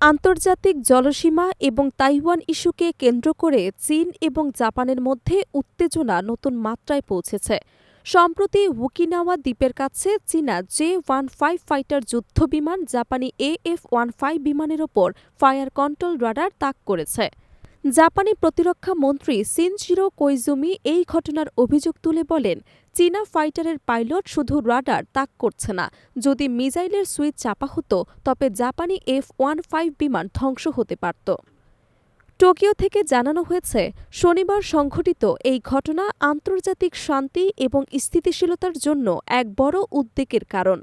আন্তর্জাতিক জলসীমা এবং তাইওয়ান ইস্যুকে কেন্দ্র করে চীন এবং জাপানের মধ্যে উত্তেজনা নতুন মাত্রায় পৌঁছেছে। সম্প্রতি হুকিনাওয়া দ্বীপের কাছে চীনা জে ওয়ান ফাইভ ফাইটার যুদ্ধবিমান জাপানি এএফ ওয়ান ফাইভ বিমানের ওপর ফায়ার কন্ট্রোল রাডার তাক করেছে। জাপানি প্রতিরক্ষা মন্ত্রী সিনজিরো কোইজুমি এই ঘটনার অভিযোগ তুলে বলেন, চীনা ফাইটারের পাইলট শুধু রাডার তাক করছে না। যদি মিসাইলের সুইচ চাপা হতো, তবে জাপানি এফ ওয়ান ফাইভ বিমান ধ্বংস হতে পারত। টোকিও থেকে জানানো হয়েছে, শনিবার সংঘটিত এই ঘটনা আন্তর্জাতিক শান্তি এবং স্থিতিশীলতার জন্য এক বড় উদ্বেগের কারণ।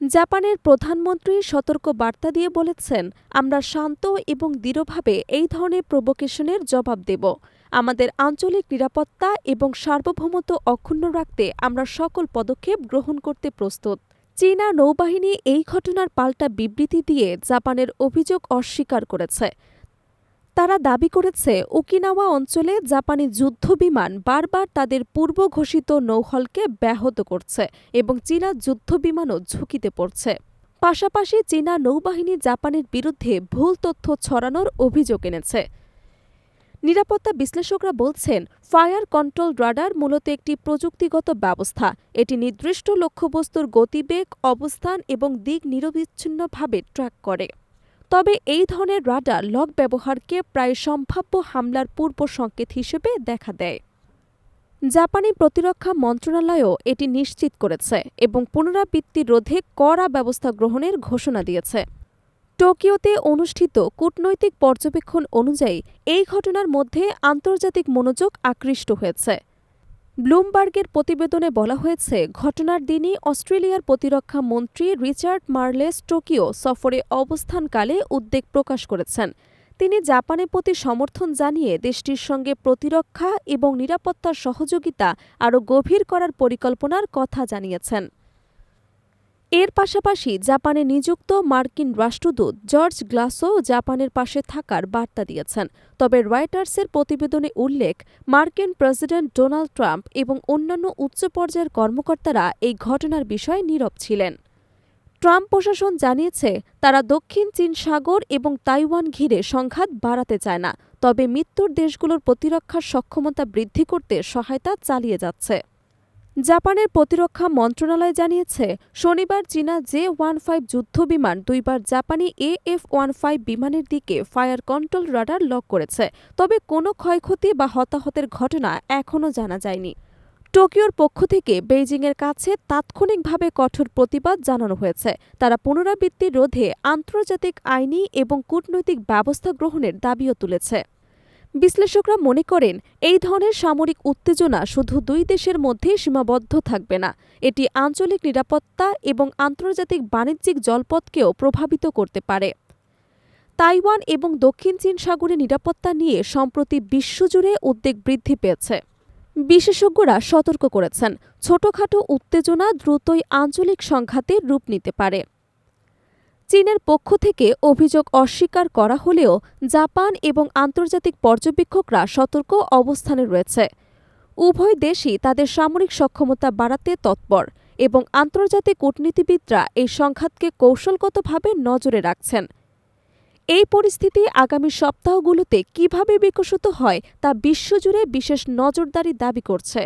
জাপানের প্রধানমন্ত্রী সতর্ক বার্তা দিয়ে বলেছেন, আমরা শান্ত এবং দৃঢ়ভাবে এই ধরনের প্রভোকেশনের জবাব দেব। আমাদের আঞ্চলিক নিরাপত্তা এবং সার্বভৌমত্ব অক্ষুণ্ণ রাখতে আমরা সকল পদক্ষেপ গ্রহণ করতে প্রস্তুত। চীনা নৌবাহিনী এই ঘটনার পাল্টা বিবৃতি দিয়ে জাপানের অভিযোগ অস্বীকার করেছে। তারা দাবি করেছে, ওকিনাওয়া অঞ্চলে জাপানি যুদ্ধবিমান বারবার তাদের পূর্ব ঘোষিত নৌহলকে ব্যাহত করছে এবং চীনা যুদ্ধবিমানও ঝুঁকিতে পড়ছে। পাশাপাশি চীনা নৌবাহিনী জাপানের বিরুদ্ধে ভুল তথ্য ছড়ানোর অভিযোগ এনেছে। নিরাপত্তা বিশ্লেষকরা বলছেন, ফায়ার কন্ট্রোল রাডার মূলত একটি প্রযুক্তিগত ব্যবস্থা। এটি নির্দিষ্ট লক্ষ্যবস্তুর গতিবেগ, অবস্থান এবং দিক নিরবিচ্ছিন্নভাবে ট্র্যাক করে। তবে এই ধরনের রাডার লক ব্যবহারকে প্রায় সম্ভাব্য হামলার পূর্ব সংকেত হিসেবে দেখা দেয়। জাপানি প্রতিরক্ষা মন্ত্রণালয়ও এটি নিশ্চিত করেছে এবং পুনরাবৃত্তি রোধে কড়া ব্যবস্থা গ্রহণের ঘোষণা দিয়েছে। টোকিওতে অনুষ্ঠিত কূটনৈতিক পর্যবেক্ষণ অনুযায়ী এই ঘটনার মধ্যে আন্তর্জাতিক মনোযোগ আকৃষ্ট হয়েছে। ব্লুমবার্গের প্রতিবেদনে বলা হয়েছে, ঘটনার দিনই অস্ট্রেলিয়ার প্রতিরক্ষা মন্ত্রী রিচার্ড মার্লেস টোকিও সফরে অবস্থানকালে উদ্বেগ প্রকাশ করেছেন। তিনি জাপানের প্রতি সমর্থন জানিয়ে দেশটির সঙ্গে প্রতিরক্ষা এবং নিরাপত্তার সহযোগিতা আরও গভীর করার পরিকল্পনার কথা জানিয়েছেন। এর পাশাপাশি জাপানে নিযুক্ত মার্কিন রাষ্ট্রদূত জর্জ গ্লাসও জাপানের পাশে থাকার বার্তা দিয়েছেন। তবে রয়টার্সের প্রতিবেদনে উল্লেখ, মার্কিন প্রেসিডেন্ট ডোনাল্ড ট্রাম্প এবং অন্যান্য উচ্চ পর্যায়ের কর্মকর্তারা এই ঘটনার বিষয়ে নীরব ছিলেন। ট্রাম্প প্রশাসন জানিয়েছে, তারা দক্ষিণ চীন সাগর এবং তাইওয়ান ঘিরে সংঘাত বাড়াতে চায় না, তবে মৃত্যুর দেশগুলোর প্রতিরক্ষার সক্ষমতা বৃদ্ধি করতে সহায়তা চালিয়ে যাচ্ছে। জাপানের প্রতিরক্ষা মন্ত্রণালয় জানিয়েছে, শনিবার চীনা জে ওয়ান ফাইভ যুদ্ধবিমান দুইবার জাপানি এ এফ ওয়ান ফাইভ বিমানের দিকে ফায়ার কন্ট্রোল রাডার লক করেছে, তবে কোনো ক্ষয়ক্ষতি বা হতাহতের ঘটনা এখনও জানা যায়নি। টোকিওর পক্ষ থেকে বেইজিংয়ের কাছে তাৎক্ষণিকভাবে কঠোর প্রতিবাদ জানানো হয়েছে। তারা পুনরাবৃত্তি রোধে আন্তর্জাতিক আইনি এবং কূটনৈতিক ব্যবস্থা গ্রহণের দাবিও তুলেছে। বিশ্লেষকরা মনে করেন, এই ধরনের সামরিক উত্তেজনা শুধু দুই দেশের মধ্যেই সীমাবদ্ধ থাকবে না, এটি আঞ্চলিক নিরাপত্তা এবং আন্তর্জাতিক বাণিজ্যিক জলপথকেও প্রভাবিত করতে পারে। তাইওয়ান এবং দক্ষিণ চীন সাগরে নিরাপত্তা নিয়ে সম্প্রতি বিশ্বজুড়ে উদ্বেগ বৃদ্ধি পেয়েছে। বিশেষজ্ঞরা সতর্ক করেছেন, ছোটখাটো উত্তেজনা দ্রুতই আঞ্চলিক সংঘাতের রূপ নিতে পারে। চীনের পক্ষ থেকে অভিযোগ অস্বীকার করা হলেও জাপান এবং আন্তর্জাতিক পর্যবেক্ষকরা সতর্ক অবস্থানে রয়েছে। উভয় দেশই তাদের সামরিক সক্ষমতা বাড়াতে তৎপর এবং আন্তর্জাতিক কূটনীতিবিদরা এই সংঘাতকে কৌশলগতভাবে নজরে রাখছেন। এই পরিস্থিতি আগামী সপ্তাহগুলোতে কীভাবে বিকশিত হয় তা বিশ্বজুড়ে বিশেষ নজরদারি দাবি করছে।